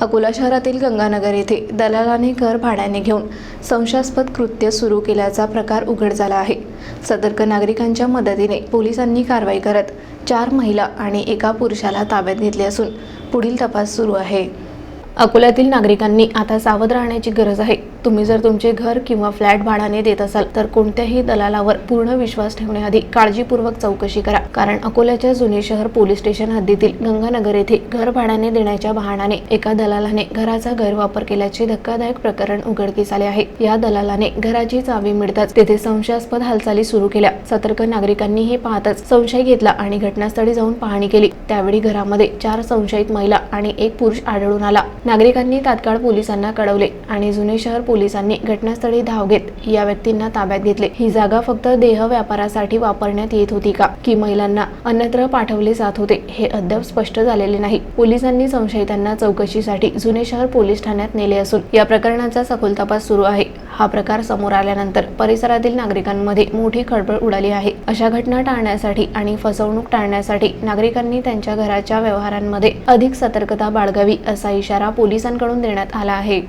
अकोला शहरातील गंगानगर येथे दलालाने घर भाड्याने घेऊन संशयास्पद कृत्य सुरू केल्याचा प्रकार उघड झाला आहे. सतर्क नागरिकांच्या मदतीने पोलिसांनी कारवाई करत चार महिला आणि एका पुरुषाला ताब्यात घेतले असून पुढील तपास सुरू आहे. अकोल्यातील नागरिकांनी आता सावध राहण्याची गरज आहे. तुम्ही जर तुमचे घर किंवा फ्लॅट भाड्याने देत असाल तर कोणत्याही दलालावर पूर्ण विश्वास ठेवण्याआधी काळजीपूर्वक चौकशी करा. कारण अकोल्याच्या जुने शहर पोलीस स्टेशन हद्दीतील गंगानगर येथे घर भाड्याने देण्याच्या बहाणाने एका दलालाने घराचा गैरवापर केल्याचे धक्कादायक प्रकरण उघडकीस आले आहे. या दलालाने घराची चावी मिळताच तेथे संशयास्पद हालचाली सुरू केल्या. सतर्क नागरिकांनी हे पाहताच संशय घेतला आणि घटनास्थळी जाऊन पाहणी केली. त्यावेळी घरामध्ये चार संशयित महिला आणि एक पुरुष आढळून आला. नागरिकांनी तात्काळ पोलिसांना कळवले आणि जुने शहर पोलिसांनी घटनास्थळी धाव घेत या व्यक्तींना ताब्यात घेतले. ही जागा फक्त देह व्यापारासाठी वापरण्यात येत होती का? की महिलांना अन्यत्र पाठवले जात होते हे अद्याप स्पष्ट झालेले नाही. पोलिसांनी संशयितांना चौकशीसाठी जुने शहर पोलीस ठाण्यात नेले असून या प्रकरणाचा सखोल तपास सुरू आहे. हा प्रकार समोर आल्यानंतर परिसरातील नागरिकांमध्ये मोठी खळबळ उडाली आहे. अशा घटना टाळण्यासाठी आणि फसवणूक टाळण्यासाठी नागरिकांनी त्यांच्या घराच्या व्यवहारांमध्ये अधिक सतर्कता बाळगावी असा इशारा पोलिसांकडून देण्यात आला आहे.